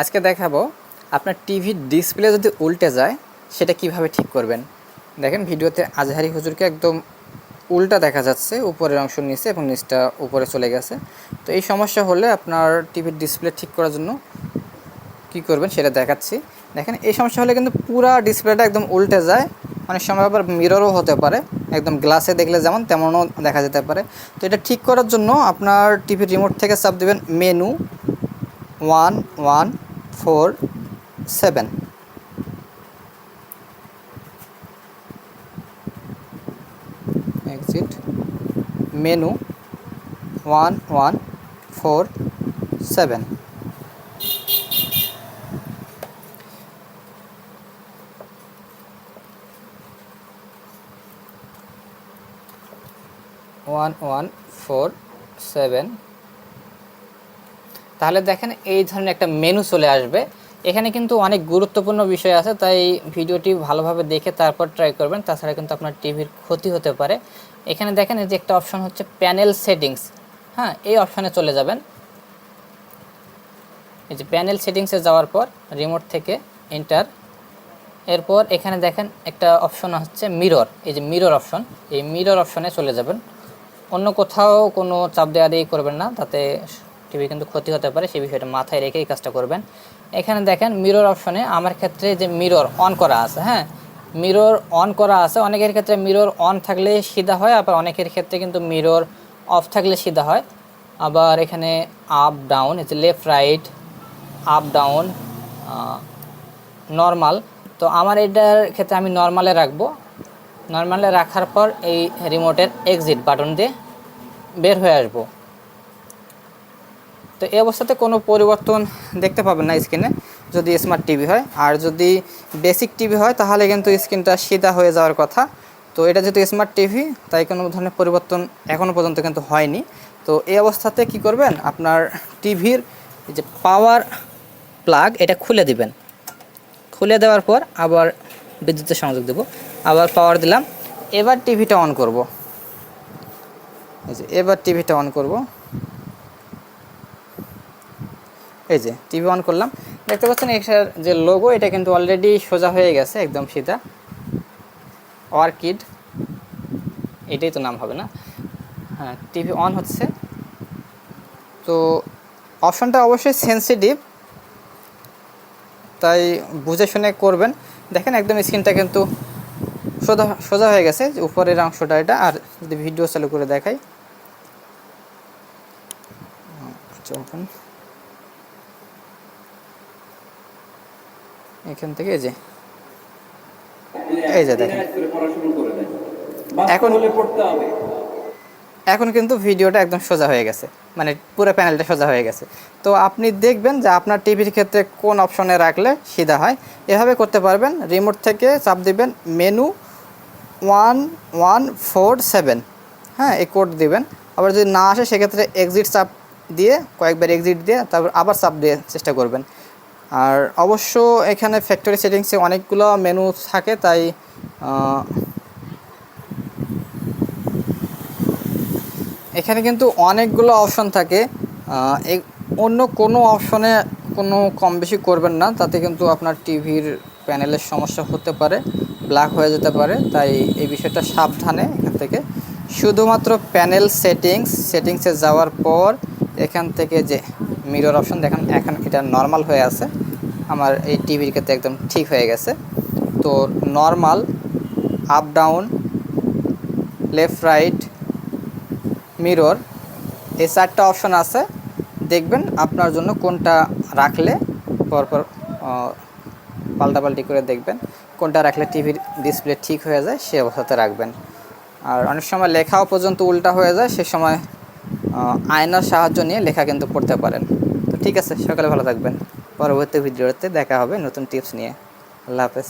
আজকে দেখাবো আপনার টিভির ডিসপ্লে যদি উল্টে যায়, সেটা কীভাবে ঠিক করবেন? দেখেন, ভিডিওতে আজহারি হুজুরকে একদম উল্টা দেখা যাচ্ছে, উপরের অংশ নিচে এবং নিচটা উপরে চলে গেছে। তো এই সমস্যা হলে আপনার টিভির ডিসপ্লে ঠিক করার জন্য কি করবেন সেটা দেখাচ্ছি। দেখেন, এই সমস্যা হলে কিন্তু পুরা ডিসপ্লেটা একদম উল্টে যায়। অনেক সময় আবার মিররও হতে পারে। একদম গ্লাসে দেখলে যেমন, তেমনও দেখা যেতে পারে। তো এটা ঠিক করার জন্য আপনার টিভির রিমোট থেকে চাপ দেবেন menu one one four seven. Exit menu one one four seven one one four seven তাহলে দেখেন এই ধরনের একটা মেনু চলে আসবে। এখানে কিন্তু অনেক গুরুত্বপূর্ণ বিষয় আছে, তাই ভিডিওটি ভালোভাবে দেখে তারপর ট্রাই করবেন। তাছাড়া কিন্তু আপনার টিভির ক্ষতি হতে পারে। এখানে দেখেন এই যে একটা অপশন হচ্ছে প্যানেল সেটিংস হ্যাঁ এই অপশানে চলে যাবেন। এই যে প্যানেল সেটিংসে যাওয়ার পর রিমোট থেকে এন্টার এরপর এখানে দেখেন একটা অপশন হচ্ছে মিরর এই যে মিরর অপশন এই মিরর অপশনে চলে যাবেন। অন্য কোথাও কোনো চাপ দেওয়া দিয়ে করবেন না, তাতে টিভি কিন্তু ক্ষতি হতে পারে, সেই বিষয়টা মাথায় রেখেই কাজটা করবেন। এখানে দেখেন মিরর অপশনে আমার ক্ষেত্রে যে মিরর অন করা আছে হ্যাঁ? মিরর অন করা আছে, অনেকের ক্ষেত্রে মিরর অন থাকলে সিধা হয়, আবার অনেকের ক্ষেত্রে কিন্তু মিরর অফ থাকলে সিধা হয়। আবার এখানে আপ ডাউন এই যে left right up down normal তো আমার এটার ক্ষেত্রে আমি নর্মালে রাখব। নর্মালে রাখার পর এই রিমোটের এক্সিট বাটন দিয়ে বের হয়ে আসব। তো এই অবস্থাতে কোনো পরিবর্তন দেখতে পাবেন না স্ক্রিনে যদি স্মার্ট টিভি হয়। আর যদি বেসিক টিভি হয়, তাহলে কিন্তু স্ক্রিনটা সিধা হয়ে যাওয়ার কথা। তো এটা যেহেতু স্মার্ট টিভি তাই কোনো ধরনের পরিবর্তন এখনও পর্যন্ত কিন্তু হয়নি। তো এই অবস্থাতে কি করবেন? আপনার টিভির যে পাওয়ার প্লাগ এটা খুলে দিবেন। খুলে দেওয়ার পর আবার বিদ্যুতের সংযোগ দেব। আবার পাওয়ার দিলাম। এবার টিভিটা অন করব। এবার টিভিটা অন করব। এই যে টিভি অন করলাম। দেখতে পাচ্ছেন এটার যে লোগো এটা কিন্তু অলরেডি সোজা হয়ে গেছে একদম সিধা। অর্কিড এটাই তো নাম হবে না? হ্যাঁ টিভি অন হচ্ছে। তো অপশানটা অবশ্যই সেন্সিটিভ তাই বুঝে শুনে করবেন। দেখেন একদম স্ক্রিনটা কিন্তু সোজা সোজা হয়ে গেছে উপরের অংশটা এটা। আর যদি ভিডিও চালু করে দেখাই। আচ্ছা এখান থেকে এই যে। এই যে দেখেন। এখন এখন কিন্তু ভিডিওটা একদম সোজা হয়ে গেছে। মানে পুরো প্যানেলটা সোজা হয়ে গেছে। তো আপনি দেখবেন যে আপনার টিভির ক্ষেত্রে কোন অপশনে রাখলে সিধা হয়। এভাবে করতে পারবেন। রিমোট থেকে চাপ দিবেন। Menu one one four seven হ্যাঁ এই কোড দিবেন। আবার যদি না আসে, সেক্ষেত্রে এক্সিট চাপ দিয়ে, কয়েকবার এক্সিট দিয়ে, তারপর আবার চাপ দিয়ে চেষ্টা করবেন। আর অবশ্য এখানে ফ্যাক্টরি সেটিংসে অনেকগুলো মেনু থাকে, তাই এখানে কিন্তু অনেকগুলো অপশন থাকে। অন্য কোনো অপশনে কোনো কম বেশি করবেন না, তাতে কিন্তু আপনার টিভির প্যানেলের সমস্যা হতে পারে ব্ল্যাক হয়ে যেতে পারে, তাই এই বিষয়টা সাবধানে এখান থেকে। শুধুমাত্র প্যানেল সেটিংস সেটিংসে যাওয়ার পর এখান থেকে যে মিরর অপশন দেখেন এখন এটা নর্মাল হয়ে আছে। আমার এই টিভির ক্ষেত্রে একদম ঠিক হয়ে গেছে। তো normal up down left right mirror এই চারটা অপশন আছে। দেখবেন আপনার জন্য কোনটা রাখলে পরপর পাল্টাপাল্টি করে দেখবেন। কোনটা রাখলে টিভির ডিসপ্লে ঠিক হয়ে যায়, সে অবস্থাতে রাখবেন। আর অনেক সময় লেখাও পর্যন্ত উল্টা হয়ে যায়, সে সময় আয়নার সাহায্য নিয়ে লেখা কিন্তু পড়তে পারেন। তো ঠিক আছে, সকালে ভালো থাকবেন। পরবর্তী ভিডিওতে দেখা হবে নতুন টিপস নিয়ে। আল্লাহ হাফেজ।